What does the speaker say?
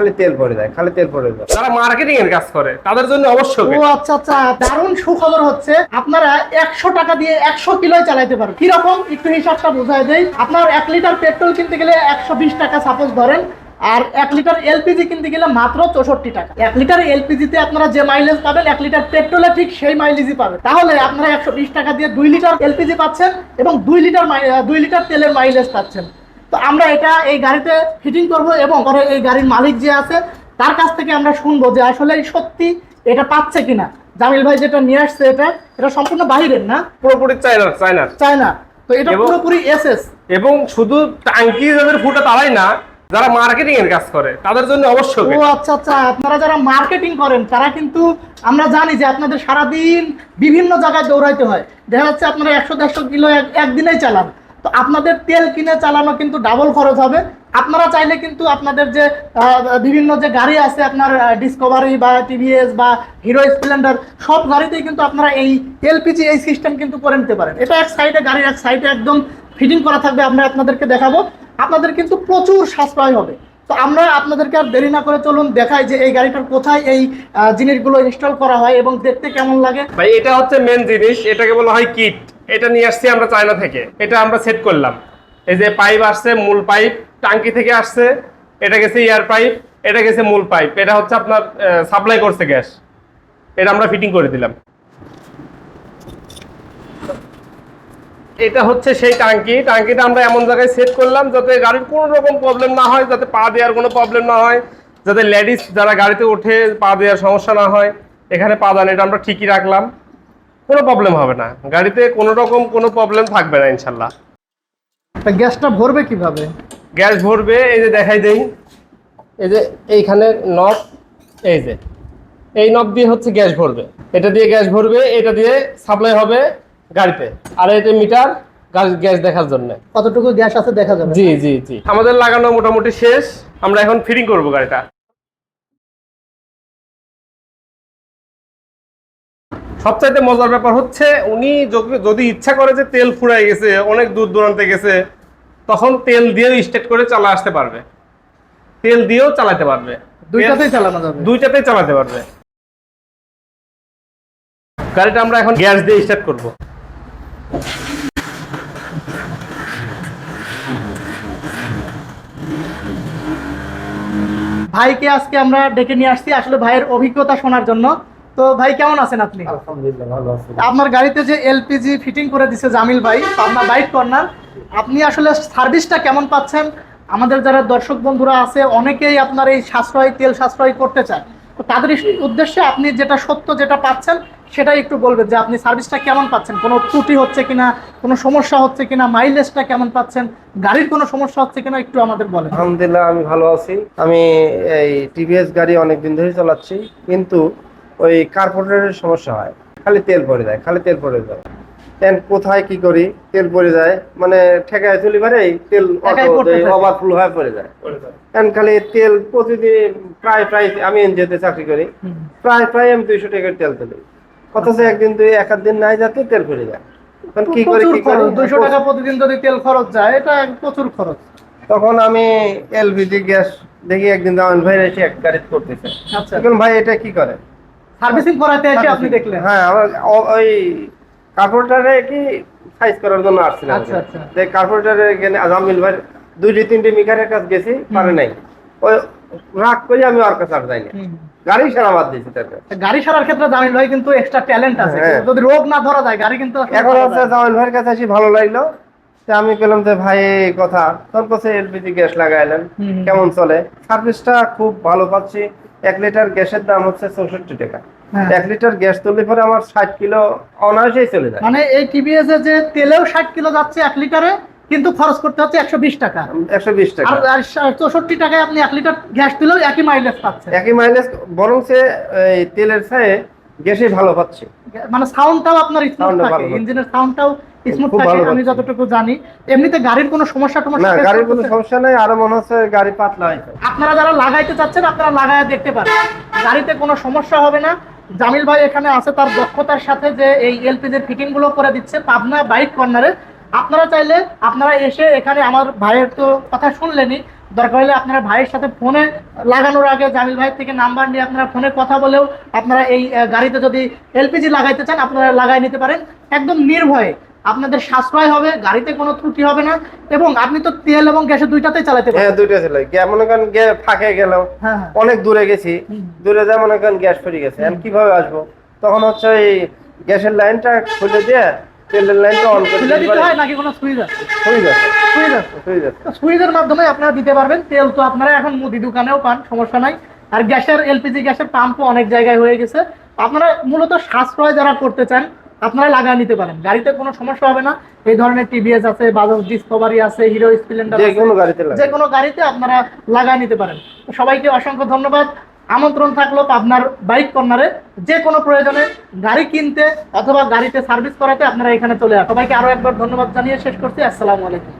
খালি তেল পড়ে যায় খালি তেল পড়ে যায়। যারা মার্কেটিং এর কাজ করে তাদের জন্য অবশ্যই ও আচ্ছা আচ্ছা দারুণ সুখবর হচ্ছে আপনারা একশো টাকা দিয়ে একশো কিলোই চালাইতে পারেন। কীরকম? একটু হিসাবটা বোঝায় দেই। আপনার এক লিটার পেট্রোল কিনতে গেলে একশো বিশ টাকা সাপোজ ধরেন আর এক লিটার এলপিজি কিনতে গেলে মাত্র চৌষট্টি টাকা। এক লিটার এলপিজিতে আপনারা যে মাইলেজ পাবেন এক লিটার পেট্রোলে ঠিক সেই মাইলেজই পাবেন। তাহলে আপনারা একশো বিশ টাকা দিয়ে দুই লিটার এলপিজি পাচ্ছেন এবং দুই লিটার দুই লিটার তেলের মাইলেজ পাচ্ছেন। তো আমরা এটা এই গাড়িতে ফিটিং করব এবং পরে এই গাড়ির মালিক যে আছে তার কাছ থেকে আমরা শুনব যে আসলে সত্যি এটা পাচ্ছে কিনা। জামিল ভাই যেটা নিয়ে আসছে এটা এটা সম্পূর্ণ বাহিরের না? পুরোপুরি চায়নার চায়নার চায়না। তো এটা পুরোপুরি এসএস এবং শুধু টাঙ্কি যাদের ফুটা তারাই না যারা মার্কেটিং এর কাজ করে তাদের জন্য অবশ্যই। ও আচ্ছা আচ্ছা আপনারা যারা মার্কেটিং করেন তারা কিন্তু আমরা জানি যে আপনাদের সারাদিন বিভিন্ন জায়গায় দৌড়াইতে হয়। দেখা যাচ্ছে আপনারা একশো দেড়শো কিলো এক- একদিনেই চালান। তো আপনাদের তেল কিনে চালানো কিন্তু ডাবল খরচ হবে। আপনারা চাইলে কিন্তু আপনাদের যে বিভিন্ন যে গাড়ি আছে আপনার ডিসকভারি বা টিভিএস বা হিরো স্প্লেন্ডার সব গাড়িতেই কিন্তু আপনারা এই এলপিজি এই সিস্টেম কিন্তু করে নিতে পারেন। এটা এক সাইডে গাড়ির এক সাইডে একদম ফিটিং করা থাকবে, আমরা আপনাদেরকে দেখাবো। আপনাদের কিন্তু প্রচুর সাশ্রয় হবে। তো আমরা আপনাদেরকে আর দেরি না করে চলুন, দেখাই যে এই গাড়িটার কোথায় এই জিনিসগুলো ইনস্টল করা হয় এবং দেখতে কেমন লাগে। ভাই, এটা হচ্ছে মেন জিনিস, এটাকে বলা হয় কিট এটা নিয়ে আসছি আমরা চায়না থেকে। এটা আমরা সেট করলাম। এই যে পাইপ আসছে, মূল পাইপ টাঙ্কি থেকে আসছে, এটা গেছে এয়ার পাইপ এটা গেছে মূল পাইপ এটা হচ্ছে আপনার সাপ্লাই করছে গ্যাস। এটা আমরা ফিটিং করে দিলাম। এটা হচ্ছে সেই টাঙ্কি। টাঙ্কিটা আমরা এমন জায়গায় সেট করলাম যাতে গাড়ির কোনো রকম প্রবলেম না হয়, যাতে পা দেওয়ার কোনো প্রবলেম না হয়, যাতে লেডিস যারা গাড়িতে ওঠে, পা দেওয়ার সমস্যা না হয়, এখানে পা দান এটা আমরা ঠিকই রাখলাম। কোনো প্রবলেম হবে না। গাড়িতে কোনো রকম কোনো প্রবলেম থাকবে না ইনশাল্লাহ। তা গ্যাসটা ভরবে কীভাবে? গ্যাস ভরবে এই যে দেখাই দেই। এই যে এইখানে নব এই যে। এই নব দিয়ে হচ্ছে গ্যাস ভরবে। এটা দিয়ে গ্যাস ভরবে এটা দিয়ে সাপ্লাই হবে গাড়িতে। আর এটা মিটার গ্যাস দেখার জন্য। কতটুকু গ্যাস আছে দেখা যাবে। জি জি জি। আমাদের লাগানো মোটামুটি শেষ। আমরা এখন ফিটিং করব গাড়িটা। সবচাইতে মজার ব্যাপার হচ্ছে উনি যদি- যদি ইচ্ছা করে যে তেল ফুরাই গেছে অনেক দূর দূরান্তে গেছে তখন তেল দিয়েও স্টার্ট করে চালা আসতে পারবে। তেল দিয়েও চালাতে পারবে। দুইটাতেই চালানো যাবে। দুইটাতেই চালাতে পারবে। গাড়িটা আমরা এখন গ্যাস দিয়ে স্টার্ট করব। ভাইকে আজকে আমরা ডেকে নিয়ে আসছি। আসলে ভাইয়ের অভিজ্ঞতা শোনার জন্য। তো ভাই কেমন আছেন আপনি? আলহামদুলিল্লাহ ভালো আছে। আপনার গাড়িতে যে এলপিজি ফিটিং করে দিছে জামিল ভাই আপনার বাইক কর্নার আপনি আসলে সার্ভিসটা কেমন পাচ্ছেন? আমাদের যারা দর্শক বন্ধুরা আছে অনেকেই আপনার এই সাশ্রয় তেল সাশ্রয় করতে চায়। তো তাদের উদ্দেশ্যে আপনি যেটা সত্য যেটা পাচ্ছেন সেটাই একটু বলবেন যে আপনি সার্ভিসটা কেমন পাচ্ছেন? কোনো ত্রুটি হচ্ছে কিনা কোনো সমস্যা হচ্ছে কিনা মাইলেজটা কেমন পাচ্ছেন গাড়ির কোনো সমস্যা হচ্ছে কিনা একটু আমাদের বলেন। আলহামদুলিল্লাহ আমি ভালো আছি। আমি এই টিভিএস গাড়ি অনেকদিন ধরেই চালাচ্ছি কিন্তু ওই কার্পোরেটের সমস্যা হয়। খালি তেল পড়ে যায় খালি তেল পড়ে যায়। দেন কোথায় কি করি? তেল পড়ে যায় মানে ঠেকায় চলি পারে তেল ওভারফুল হয়ে পড়ে যায়। দেন খালি তেল প্রতিদিন প্রায় প্রায় আমি এনজিওতে চাকরি করি। প্রায় প্রায় আমি দুইশো টাকার তেল তুলি। অথচ একদিন দুই এক আধ দিন নাই যাতে তেল পড়ে যায়। তখন কি করে কি করি? দুইশো টাকা প্রতিদিন যদি তেল খরচ যায় এটা প্রচুর খরচ। তখন আমি এলপিজি গ্যাস দেখি একদিন জামান ভাই এসে এক গাড়ি করতেছে। আচ্ছা। ভাই এটা কি করে? সার্ভিসিং করাতে এসে আপনি দেখলেন? হ্যাঁ আমার ওই কার্পোরেটারে কি সাইজ করার জন্য আসছিলাম। আচ্ছা, আচ্ছা। কার্পোরেটারে গেলে আজামিল ভাই দুইটি তিনটি মিকারের কাছে গেছি পারে নাই। ওই রাগ করে আমি ওর কাছে আর যাইনি হুম। গাড়ি সারা বাদ দিয়েছি তাকে গাড়ি সারার ক্ষেত্রে জামিল ভাই কিন্তু এক্সট্রা ট্যালেন্ট আছে। হ্যাঁ। যদি রোগ না ধরা যায় গাড়ি কিন্তু এখন যায়। জামাল ভাইয়ের কাছে ভালো লাগল। তা আমি পেলাম যে ভাই কথা। তোর কাছে এলপিজি গ্যাস লাগাইলেন। কেমন চলে? সার্ভিসটা খুব ভালো পাচ্ছি। এক লিটার গ্যাসের দাম হচ্ছে চৌষট্টি টাকা। হ্যাঁ। এক লিটার গ্যাস তুললে পরে আমার ষাট কিলো অনায়াসেই চলে যায়। মানে এই টিভিএস এ যে তেলেও ষাট কিলো যাচ্ছে এক লিটারে কিন্তু খরচ করতে হচ্ছে একশো বিশ টাকা। একশো বিশ টাকা। আর চৌষট্টি টাকায় আপনি এক লিটার গ্যাস দিলেও একই মাইলেজ পাচ্ছেন। একই মাইলেজ বরং সে তেলের চেয়ে গ্যাসই ভালো পাচ্ছে। মানে সাউন্ডটাও আপনার পাচ্ছে। ইঞ্জিনের সাউন্ডটাও স্মুথ থাকে আমি যতটুকু জানি এমনিতে গাড়ির কোনো সমস্যা টমস্যা face গাড়ির কোনো সমস্যা নেই আরও মনে হচ্ছে গাড়ি পাতলা আপনারা যারা লাগাইতে চাচ্ছেন আপনারা লাগায় দেখতে পারেন। গাড়িতে কোনো সমস্যা হবে না। জামিল ভাই এখানে আছে তার দক্ষতার সাথে যে এই এলপিজির ফিটিংগুলো করে দিচ্ছে পাবনা বাইক কর্নারে। আপনারা চাইলে আপনারা এসে এখানে আমার ভাইয়ের তো কথা শুনলেনই। দরকার হলে আপনারা ভাইয়ের সাথে ফোনে লাগানোর আগে জামিল ভাইয়ের থেকে নাম্বার নিয়ে আপনারা ফোনে কথা বলেও আপনারা এই গাড়িতে যদি এলপিজি লাগাইতে চান আপনারা লাগাই নিতে পারেন। একদম নির্ভয়ে। আপনাদের সাশ্রয় হবে গাড়িতে কোনো ত্রুটি হবে না এবং আপনি তো তেল এবং গ্যাসে দুইটাতেই চালাতে হ্যাঁ দুইটা ছিল গ্যাস মনে করেন গে- ফাঁকে গেলাম হ্যাঁ হ্যাঁ। অনেক দূরে গেছি দূরে যা মনে করেন গ্যাস ফেরে গেছে। আমি কীভাবে আসব? তখন হচ্ছে ওই গ্যাসের লাইনটা খুলে দিয়ে তেলের লাইনটা অন করে খুলে দিতে হয় নাকি কোনো সুইচ আছে? হয়ে যাচ্ছে সুইচ আছে। যাচ্ছে তো সুইচের মাধ্যমে আপনারা দিতে পারবেন। তেল তো আপনারা এখন মুদি দোকানেও পান সমস্যা নাই। আর গ্যাসের এলপিজি গ্যাসের পাম্পও অনেক জায়গায় হয়ে গেছে। আপনারা মূলত সাশ্রয় যারা করতে চান আপনারা লাগা নিতে পারেন। গাড়িতে কোনো সমস্যা হবে না। এই ধরনের টিভিএস আছে বাজাজ ডিসকভারি আছে হিরো স্প্লেন্ডার যে কোনো গাড়িতে যে কোনো গাড়িতে আপনারা লাগা নিতে পারেন। সবাইকে অসংখ্য ধন্যবাদ। আমন্ত্রণ থাকল আপনার বাইক কর্নারে। যে কোনো প্রয়োজনে গাড়ি কিনতে অথবা গাড়িতে সার্ভিস করাতে আপনারা এখানে চলে আসেন। সবাইকে আরও একবার ধন্যবাদ জানিয়ে শেষ করছি। আসসালামু আলাইকুম।